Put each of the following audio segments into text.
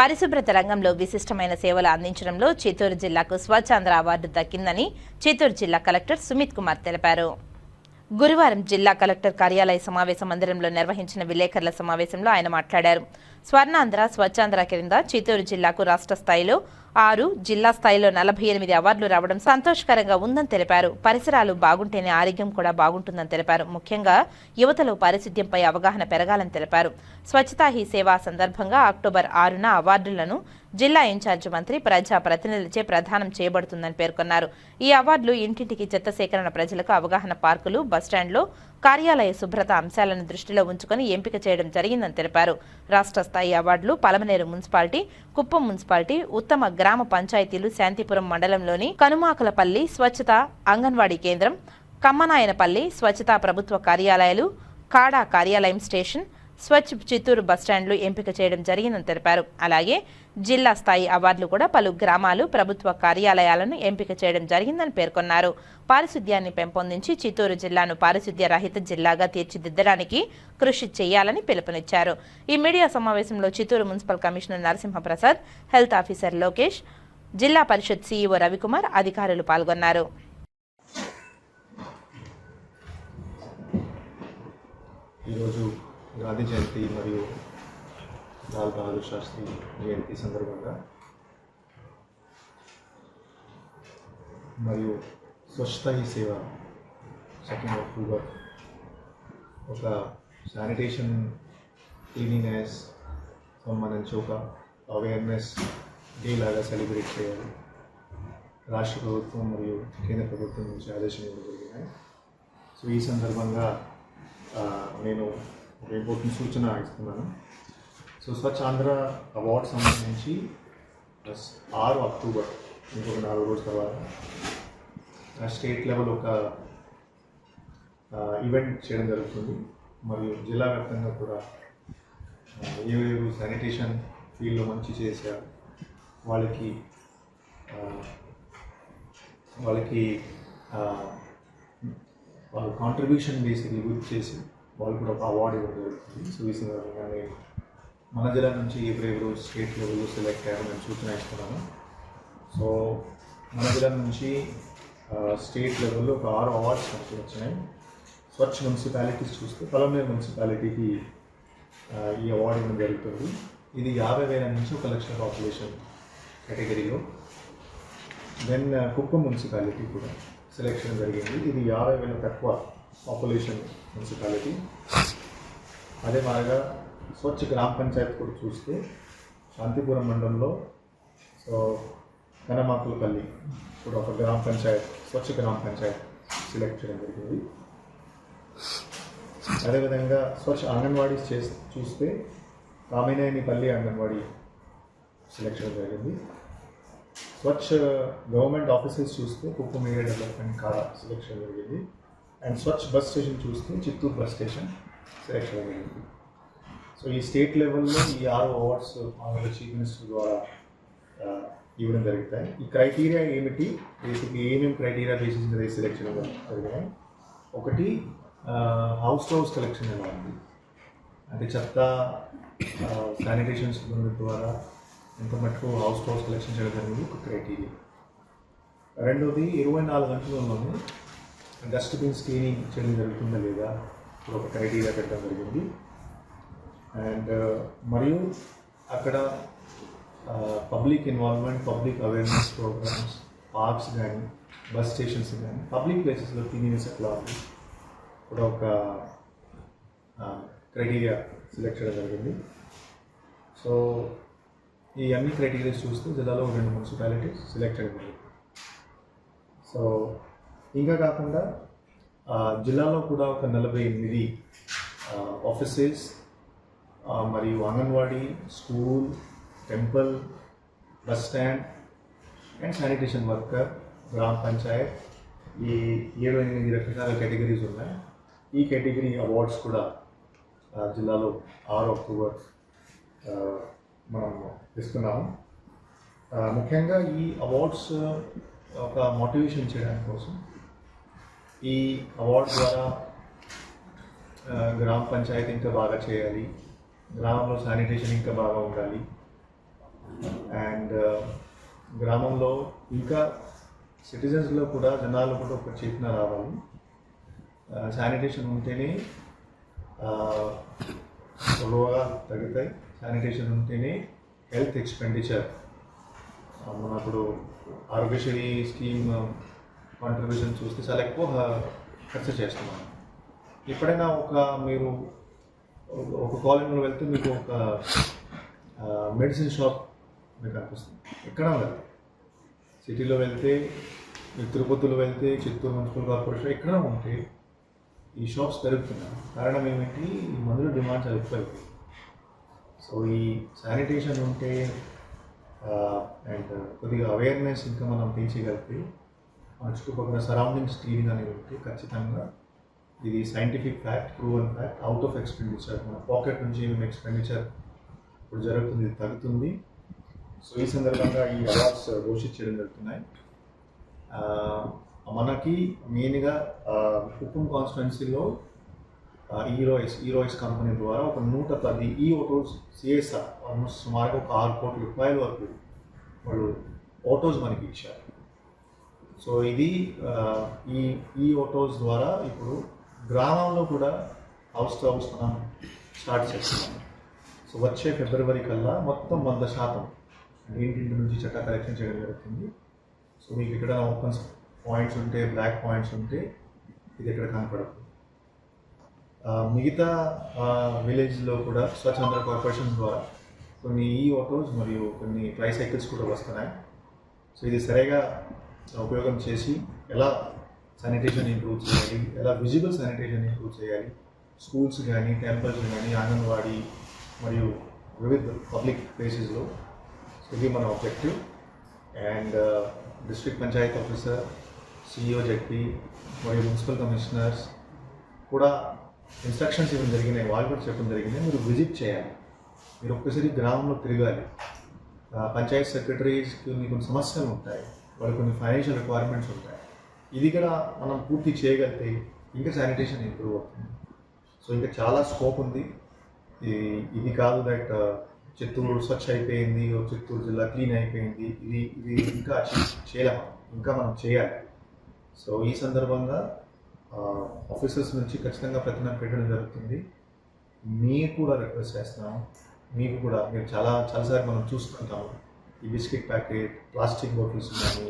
పరిశుభ్రత రంగంలో విశిష్టమైన సేవలు అందించడంలో చిత్తూరు జిల్లాకు స్వచ్ఛాంధ్ర అవార్డు దక్కిందని చిత్తూరు జిల్లా కలెక్టర్ సుమిత్ కుమార్ తెలిపారు. గురువారం జిల్లా కలెక్టర్ కార్యాలయ సమావేశ మందిరంలో నిర్వహించిన విలేకరుల సమావేశంలో ఆయన మాట్లాడారు. స్వర్ణాంధ్ర స్వచ్ఛాంధ్ర కింద చిత్తూరు జిల్లాకు రాష్ట్ర స్థాయిలో ఆరు జిల్లా స్థాయిలో నలభై ఎనిమిది అవార్డులు రావడం సంతోషకరంగా ఉందని తెలిపారు. పరిసరాలు బాగుంటేనే ఆరోగ్యం కూడా బాగుంటుందని తెలిపారు. ముఖ్యంగా యువతలో పారిశుద్ధ్యంపై అవగాహన పెరగాలని తెలిపారు. స్వచ్ఛతా హీ సేవా సందర్భంగా అక్టోబర్ ఆరున అవార్డులను జిల్లా ఇన్ఛార్జ్ మంత్రి ప్రజా ప్రతినిధులచే ప్రదానం చేయబడుతుందని పేర్కొన్నారు. ఈ అవార్డులు ఇంటింటికి చెత్త సేకరణ ప్రజలకు అవగాహన పార్కులు బస్టాండ్లో కార్యాలయ శుభ్రత అంశాలను దృష్టిలో ఉంచుకొని ఎంపిక చేయడం జరిగిందని తెలిపారు. రాష్ట్ర స్థాయి అవార్డులు పలమనేరు మున్సిపాలిటీ కుప్పం మున్సిపాలిటీ ఉత్తమ గ్రామ పంచాయతీలు శాంతిపురం మండలంలోని కనుమాకలపల్లి స్వచ్ఛత అంగన్వాడీ కేంద్రం కమ్మనాయనపల్లి స్వచ్ఛతా ప్రభుత్వ కార్యాలయాలు కాడా కార్యాలయం స్టేషన్ స్వచ్ఛ చిత్తూరు బస్టాండ్లు ఎంపిక చేయడం జరిగిందని తెలిపారు. అలాగే జిల్లా స్థాయి అవార్డులు కూడా పలు గ్రామాలు ప్రభుత్వ కార్యాలయాలను ఎంపిక చేయడం జరిగిందని పేర్కొన్నారు. పారిశుద్ధ్యాన్ని పెంపొందించి చిత్తూరు జిల్లాను పారిశుద్ధ్య రహిత జిల్లాగా తీర్చిదిద్దడానికి కృషి చేయాలని పిలుపునిచ్చారు. ఈ మీడియా సమావేశంలో Chittoor municipal commissioner Narasimhaprasad health officer Lokesh Zilla Parishad CEO Ravikumar అధికారులు పాల్గొన్నారు. ఈరోజు గాంధీ జయంతి మరియు లాల్ బహదూర్ శాస్త్రి జయంతి సందర్భంగా మరియు స్వచ్ఛత హీ సేవ సెకండ్ అక్టోబర్ ఒక శానిటేషన్ క్లీనినెస్ సంబంధించి ఒక అవేర్నెస్ డే లాగా సెలబ్రేట్ చేయాలి. రాష్ట్ర ప్రభుత్వం మరియు కేంద్ర ప్రభుత్వం నుంచి ఆదేశం ఇవ్వడం జరిగినాయి. సో ఈ సందర్భంగా ఆ, నేను ఒక సూచన ఇస్తున్నాను సో స్వచ్ఛ ఆంధ్ర అవార్డ్ సంబంధించి ప్లస్ ఆరు అక్టోబర్ ఇంకొక నాలుగు రోజుల తర్వాత స్టేట్ లెవెల్ ఒక ఈవెంట్ చేయడం జరుగుతుంది. మరియు జిల్లా వ్యాప్తంగా కూడా ఏవేవి శానిటేషన్ ఫీల్డ్లో మంచి చేశారు వాళ్ళకి వాళ్ళకి వాళ్ళ కాంట్రిబ్యూషన్ బేసిక్లీ గుర్తు చేసి వాళ్ళు కూడా ఒక అవార్డు ఇవ్వడం జరుగుతుంది. సో ఈ మన జిల్లా నుంచి ఎవరెవరు స్టేట్ లెవెల్లో సెలెక్ట్ అయ్యారో నేను సూచన ఇస్తున్నాను. సో మన జిల్లా నుంచి స్టేట్ లెవెల్లో ఒక ఆరు అవార్డ్స్ మనకి వచ్చినాయి. స్వచ్ఛ మున్సిపాలిటీస్ చూస్తే పలమే మున్సిపాలిటీకి ఈ అవార్డు ఇవ్వడం జరుగుతుంది. ఇది యాభై వేల నుంచి ఒక లక్ష పాపులేషన్ కేటగిరీలో దెన్ కుప్పం మున్సిపాలిటీ కూడా సెలెక్షన్ జరిగింది. ఇది యాభై వేల తక్కువ పాపులేషన్ మున్సిపాలిటీ అదే మాదిరిగా స్వచ్ఛ గ్రామ పంచాయత్ కూడా చూస్తే శాంతిపురం మండలంలో సో కనమాకులపల్లి కూడా ఒక గ్రామ పంచాయత్ స్వచ్ఛ గ్రామ పంచాయత్ సెలెక్ట్ చేయడం జరిగింది. అదేవిధంగా స్వచ్ఛ అంగన్వాడీ చే చూస్తే కామినేనిపల్లి అంగన్వాడీ సెలెక్ట్ చేయడం జరిగింది. స్వచ్ఛ గవర్నమెంట్ ఆఫీసెస్ చూస్తే కుప్పం డెవలప్మెంట్ కాడ సెలెక్షన్ జరిగింది. అండ్ స్వచ్ఛ బస్ స్టేషన్ చూస్తే చిత్తూరు బస్ స్టేషన్ సెలెక్షన్ అయ్యింది సో ఈ స్టేట్ లెవెల్లో ఈ ఆరు అవార్డ్స్ మామూలుగా చీఫ్ మినిస్టర్ ద్వారా ఇవ్వడం జరుగుతాయి. ఈ క్రైటీరియా ఏమిటి? బేసిక్ ఏమేమి క్రైటీరియా బేసిస్ మీద సెలెక్షన్ జరిగినాయి ఒకటి హౌస్ టు హౌస్ కలెక్షన్ ఎలా ఉంది? అంటే చెత్త శానిటేషన్ సిబ్బంది ద్వారా ఎంత మటుకు హౌస్ టు హౌస్ కలెక్షన్ చేయడం జరిగింది? ఒక క్రైటీరియా రెండోది ఇరవై నాలుగు గంటలలోనే డస్ట్బిన్ స్క్రీనింగ్ చేయడం జరుగుతుందా లేదా? ఒక క్రైటీరియా పెట్టడం జరిగింది. అండ్ uh, మరియు అక్కడ public involvement public awareness programs parks కానీ బస్ స్టేషన్స్ కానీ పబ్లిక్ ప్లేసెస్లో క్లీనినెస్ ఎట్లా ఇప్పుడు కూడా ఒక uh, క్రైటీరియా సెలెక్ట్ చేయడం జరిగింది. సో ఈ అన్ని క్రైటీరియాస్ చూస్తే జిల్లాలో రెండు మున్సిపాలిటీస్ సెలెక్ట్ చేయడం జరిగింది. సో ఇంకా కాకుండా జిల్లాలో కూడా ఒక నలభై ఎనిమిది ఆఫీసెస్ మరియు anganwadi school temple bus stand and sanitation worker గ్రామ పంచాయత్ ఈ ఏడు ఎనిమిది రకరకాల కేటగిరీస్ ఉన్నాయి. ఈ కేటగిరీ అవార్డ్స్ కూడా జిల్లాలో ఆరు అక్టోబర్ మనం ఇస్తున్నాము. ముఖ్యంగా ఈ అవార్డ్స్ ఒక మోటివేషన్ చేయడానికి కోసం ఈ అవార్డు ద్వారా గ్రామ పంచాయతీ ఇంకా బాగా చేయాలి. గ్రామంలో శానిటేషన్ ఇంకా బాగా ఉండాలి. అండ్ గ్రామంలో ఇంకా సిటిజన్స్లో కూడా జనాలు కూడా ఒక చేతన రావాలి. శానిటేషన్ ఉంటేనే రోగాలు తగ్గుతాయి. శానిటేషన్ ఉంటేనే హెల్త్ ఎక్స్పెండిచర్ మన ఇప్పుడు ఆరోగ్యశ్రీ స్కీమ్ కాంట్రిబ్యూషన్ చూస్తే చాలా ఎక్కువ ఖర్చు చేస్తున్నాం ఎప్పుడైనా ఒక మీరు ఒక- కాలేజీలో కాలనీలో వెళ్తే మీకు ఒక మెడిసిన్ షాప్ మీకు అనిపిస్తుంది. ఎక్కడ ఉండదు సిటీలో వెళ్తే మీరు తిరుపతిలో వెళ్తే చిత్తూరు మున్సిపల్ కార్పొరేషన్ ఎక్కడ ఉంటే ఈ షాప్స్ పెరుగుతున్నాయి. కారణం ఏమిటి? ఈ మందుల డిమాండ్ చాలా ఎక్కువైపోయింది. సో ఈ శానిటేషన్ ఉంటే అండ్ కొద్దిగా అవేర్నెస్ ఇంకా మనం పెంచగలిగితే మన చుట్టుపక్కల సరౌండింగ్స్ క్లీన్ అనేది ఒకటి ఖచ్చితంగా ఇది scientific fact proven fact out of expenditure మన పాకెట్ నుంచి ఏమేమి ఎక్స్పెండిచర్ ఇప్పుడు జరుగుతుంది తగ్గుతుంది. సో ఈ సందర్భంగా ఈ అవార్డ్స్ ఘోషించడం జరుగుతున్నాయి. మనకి మెయిన్గా కుప్పం కాన్స్టిట్యున్సీలో ఈరోయిస్ ఈరోయిస్ కంపెనీ ద్వారా ఒక నూట పది ఈ ఆటోస్ సిఎస్ఆర్ ఆల్మోస్ట్ సుమారుగా ఒక ఆరు కోట్ల రూపాయల వరకు వాళ్ళు ఆటోస్ మనకి ఇచ్చారు. సో ఇది ఈ ఈ ఓటోస్ ద్వారా ఇప్పుడు గ్రామంలో కూడా హౌస్ టు హౌస్ మనం స్టార్ట్ చేస్తున్నాం. సో వచ్చే ఫిబ్రవరి కల్లా మొత్తం వంద శాతం ఇంటింటి నుంచి చెత్త కలెక్షన్ చేయడం జరుగుతుంది. సో మీకు ఇక్కడ ఓపెన్ పాయింట్స్ ఉంటే బ్లాక్ పాయింట్స్ ఉంటే ఇది ఇక్కడ కనపడదు. మిగతా విలేజ్లో కూడా స్వచ్ఛంద కార్పొరేషన్ ద్వారా కొన్ని ఈ ఆటోస్ మరియు కొన్ని ట్రై సైకిల్స్ కూడా వస్తున్నాయి. సో ఇది సరిగా ఉపయోగం చేసి ఎలా శానిటేషన్ ఇంప్రూవ్ చేయాలి ఎలా విజిబుల్ శానిటేషన్ ఇంప్రూవ్ చేయాలి స్కూల్స్ కానీ టెంపుల్స్ కానీ అంగన్వాడీ మరియు వివిధ పబ్లిక్ ప్లేసెస్లో ఇది మన objective and district panchayat officer CEO ZP మరియు మున్సిపల్ కమిషనర్స్ కూడా ఇన్స్ట్రక్షన్స్ ఇవ్వడం జరిగినాయి. వాళ్ళు కూడా చెప్పడం జరిగింది. మీరు విజిట్ చేయాలి. మీరు ఒక్కసారి గ్రామంలో తిరగాలి. పంచాయత్ సెక్రటరీస్కి కొన్ని కొన్ని సమస్యలు ఉంటాయి. వాళ్ళకి కొన్ని ఫైనాన్షియల్ రిక్వైర్మెంట్స్ ఉంటాయి. ఇది కూడా మనం పూర్తి చేయగలిగితే ఇంకా శానిటేషన్ ఇంప్రూవ్ అవుతుంది. సో ఇంకా చాలా స్కోప్ ఉంది. ఇది కాదు దట్ uh, చిత్తూరు స్వచ్ఛ అయిపోయింది ఓ చిత్తూరు జిల్లా క్లీన్ అయిపోయింది. ఇది ఇది ఇంకా చేయలేము ఇంకా మనం చేయాలి. సో ఈ సందర్భంగా ఆఫీసర్స్ నుంచి ఖచ్చితంగా ప్రతిన పెట్టడం జరుగుతుంది. మీకు కూడా రిక్వెస్ట్ చేస్తున్నాం. మీకు కూడా మీరు చాలా చాలాసార్లు మనం చూసుకుంటాము ఈ బిస్కెట్ ప్యాకెట్ ప్లాస్టిక్ బాటిల్స్ కానీ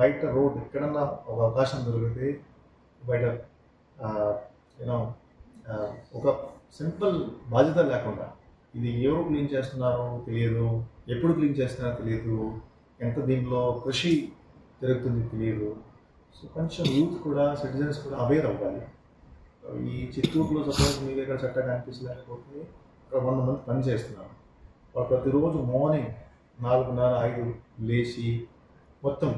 బయట రోడ్ ఎక్కడన్నా ఒక అవకాశం దొరికితే బయట యూనో ఒక సింపుల్ బాధ్యత లేకుండా ఇది ఎవరు క్లీన్ చేస్తున్నారో తెలియదు ఎప్పుడు క్లీన్ చేస్తున్నారో తెలియదు ఎంత దీంట్లో కృషి జరుగుతుంది తెలియదు. సో కొంచెం యూత్ కూడా సిటిజన్స్ కూడా అవేర్ అవ్వాలి. ఈ చిత్తూరులో సపోజ్ మీ దగ్గర చట్టం కనిపించలేకపోతే ఇక్కడ వంద మంది పని చేస్తున్నారు. వాళ్ళు ప్రతిరోజు మార్నింగ్ నాలుగున్నర ఐదు లేచి మొత్తం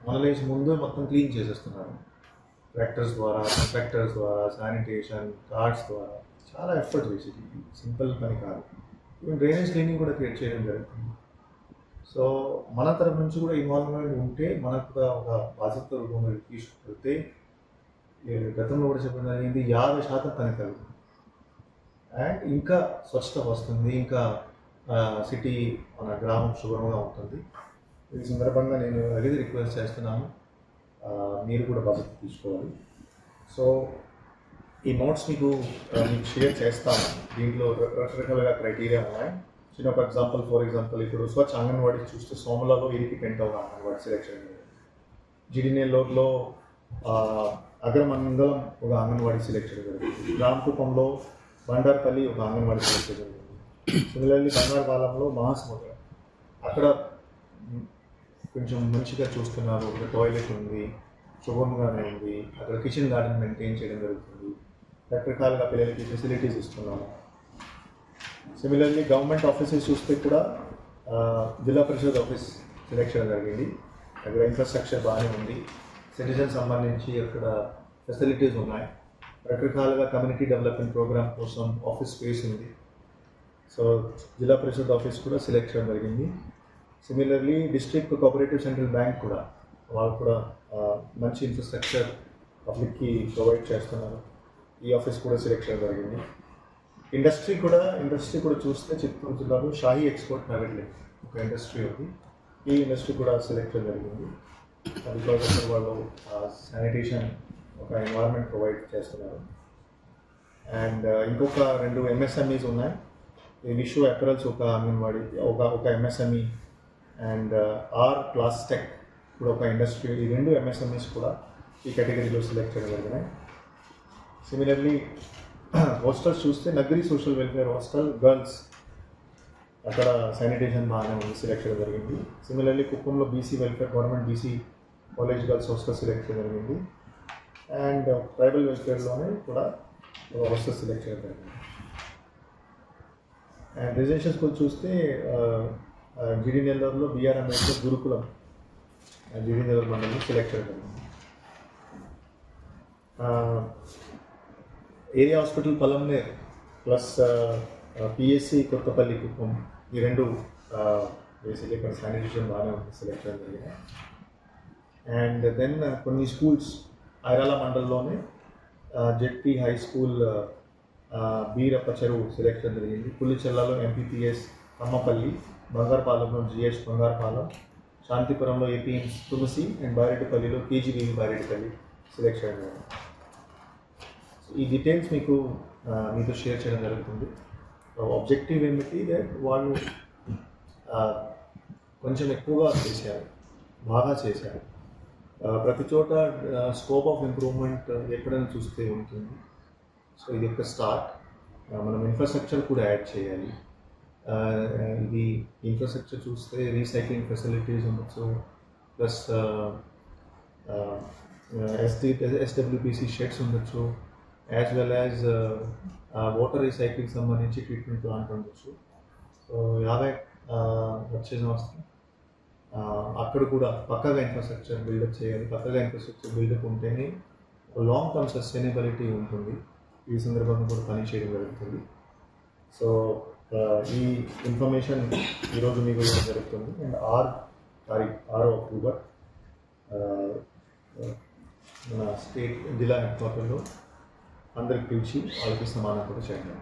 మన లేచి ముందే మొత్తం క్లీన్ చేసేస్తున్నారు. ట్రాక్టర్స్ ద్వారా కాంట్రాక్టర్స్ ద్వారా శానిటేషన్ కార్డ్స్ ద్వారా చాలా ఎఫర్ట్ చేసేది సింపుల్ పని కాదు. ఈవెన్ డ్రైనేజ్ క్లీనింగ్ కూడా క్రియేట్ చేయడం జరుగుతుంది. సో మన తరపు నుంచి కూడా ఇన్వాల్వ్మెంట్ ఉంటే మనకు కూడా ఒక బాధ్యత రూపంలో తీసుకెళ్తే గతంలో కూడా చెప్పిన జరిగింది యాభై శాతం పని కలుగుతుంది అండ్ ఇంకా స్వచ్ఛత వస్తుంది ఇంకా సిటీ మన గ్రామం శుభ్రంగా ఉంటుంది. ఈ సందర్భంగా నేను అడిగి రిక్వెస్ట్ చేస్తున్నాను. మీరు కూడా బాధ్యత తీసుకోవాలి. సో ఈ నోట్స్ మీకు మీకు షేర్ చేస్తాను. దీంట్లో రకరకాలుగా క్రైటీరియా ఉన్నాయి. చిన్న ఒక ఎగ్జాంపుల్ ఫర్ ఎగ్జాంపుల్ ఇప్పుడు స్వచ్ఛ అంగన్వాడీ చూస్తే సోమలలో ఇరికి పెంట్ ఒక అంగన్వాడీ సెలెక్షన్ జిడినేలోలో అగ్రమంగళం ఒక అంగన్వాడీ సెలెక్షన్ జరిగింది. రామకుపంలో బండార్పల్లి ఒక అంగన్వాడీ సెలెక్షన్ జరిగింది. సిమిలర్లీ బంగారుపాలెంలో మహాసముద్రం అక్కడ కొంచెం మంచిగా చూస్తున్నారు. ఒక టాయిలెట్ ఉంది శుభ్రంగానే ఉంది. అక్కడ కిచెన్ గార్డెన్ మెయింటైన్ చేయడం జరుగుతుంది. రకరకాలుగా పిల్లలకి ఫెసిలిటీస్ ఇస్తున్నాము. సిమిలర్లీ గవర్నమెంట్ ఆఫీసెస్ చూస్తే కూడా జిల్లా పరిషత్ ఆఫీస్ సెలెక్ట్ చేయడం జరిగింది. అక్కడ ఇన్ఫ్రాస్ట్రక్చర్ బాగానే ఉంది. సిటిజన్ సంబంధించి అక్కడ ఫెసిలిటీస్ ఉన్నాయి. రకరకాలుగా కమ్యూనిటీ డెవలప్మెంట్ ప్రోగ్రామ్ కోసం ఆఫీస్ స్పేస్ ఉంది. సో జిల్లా పరిషత్ ఆఫీస్ కూడా సెలెక్ట్ చేయడం జరిగింది. Similarly district cooperative central bank కూడా వాళ్ళు కూడా మంచి ఇన్ఫ్రాస్ట్రక్చర్ పబ్లిక్కి ప్రొవైడ్ చేస్తున్నారు. ఈ ఆఫీస్ కూడా సెలెక్ట్ చేయడం జరిగింది. ఇండస్ట్రీ కూడా ఇండస్ట్రీ కూడా చూస్తే చిత్తూరు జిల్లాలో షాహీ ఎక్స్పోర్ట్ ప్రైవేట్ ఒక ఇండస్ట్రీ ఉంది. ఈ ఇండస్ట్రీ కూడా సెలెక్ట్ జరిగింది. బికాజ్ అక్కడ వాళ్ళు శానిటేషన్ ఒక ఎన్వైర్న్మెంట్ ప్రొవైడ్ చేస్తున్నారు. అండ్ ఇంకొక రెండు ఎంఎస్ఎంఈస్ ఉన్నాయి. విషు అప్రల్స్ ఒక అంగన్వాడీ ఒక ఒక ఎంఎస్ఎంఈ అండ్ ఆర్ ప్లాస్టెక్ ఇప్పుడు ఒక ఇండస్ట్రీ ఈ రెండు ఎంఎస్ఎంఈస్ కూడా ఈ కేటగిరీలో సెలెక్ట్ చేయడం జరిగినాయి సిమిలర్లీ హాస్టల్స్ చూస్తే Nagari social welfare hostel girls అక్కడ శానిటేషన్ బాగానే ఉంది సెలెక్ట్ చేయడం జరిగింది. సిమిలర్లీ కుప్పంలో BC welfare government BC college girls hostel select చేయడం జరిగింది. అండ్ ట్రైబల్ వెల్ఫేర్లోనే కూడా హాస్టల్ సెలెక్ట్ చేయడం జరిగింది. అండ్ రెసిడెన్షియల్ స్కూల్ చూస్తే జిడి నెల్లూరులో బీఆర్ అంబేద్కర్ గురుకులం. జిడి నెల్లూరు మండలంలో select area hospital Palamaner plus PSC Kothapalli Kuppam ఈ రెండు బేసిక్లీ ఇక్కడ శానిటేషన్ బాగానే ఉంది సెలెక్ట్ చేయడం జరిగింది. అండ్ దెన్ కొన్ని స్కూల్స్ ఐరాల మండలంలోనే ZP high school Beerappa Cheruvu selection జరిగింది. పుల్లిచెల్లలో ఎంపీపీఎస్ అమ్మపల్లి బంగారపాలెంలో జిఎస్ బంగారపాలెం శాంతిపురంలో ఏపీఎం తులసి అండ్ బారెడ్డిపల్లిలో కేజీబీఎం బారెడ్డిపల్లి సెలెక్షన్ జరిగింది. ఈ డీటెయిల్స్ మీకు మీతో షేర్ చేయడం జరుగుతుంది. ఆబ్జెక్టివ్ ఏమిటి? దట్ వాళ్ళు కొంచెం ఎక్కువగా చేశారు. బాగా చేశారు. ప్రతి చోట స్కోప్ ఆఫ్ ఇంప్రూవ్మెంట్ ఎక్కడైనా చూస్తే ఉంటుంది. సో ఇది ఒక స్టార్ట్ మనం ఇన్ఫ్రాస్ట్రక్చర్ కూడా యాడ్ చేయాలి. ఇది ఇన్ఫ్రాస్ట్రక్చర్ చూస్తే రీసైక్లింగ్ ఫెసిలిటీస్ ఉండొచ్చు. ప్లస్ ఎస్డి ఎస్డబ్ల్యూపిసి షెడ్స్ ఉండొచ్చు. As well as water recycling సంబంధించి ట్రీట్మెంట్ ప్లాంట్ ఉండొచ్చు. సో యాభై వచ్చే సంవత్సరం అక్కడ కూడా పక్కగా ఇన్ఫ్రాస్ట్రక్చర్ బిల్డప్ చేయాలి. పక్కగా ఇన్ఫ్రాస్ట్రక్చర్ బిల్డప్ ఉంటేనే లాంగ్ టర్మ్ సస్టైనబిలిటీ ఉంటుంది. ఈ సందర్భంగా కూడా పని చేయడం జరుగుతుంది. సో ఈ ఇన్ఫర్మేషన్ ఈరోజు మీకు జరుగుతుంది. అండ్ ఆర్ తారీఖు ఆరో అక్టోబర్ మన స్టేట్ జిల్లా హెడ్ క్వార్టర్లో అందరికి పిలిచి వాళ్ళకి సమానం కూడా చేద్దాం.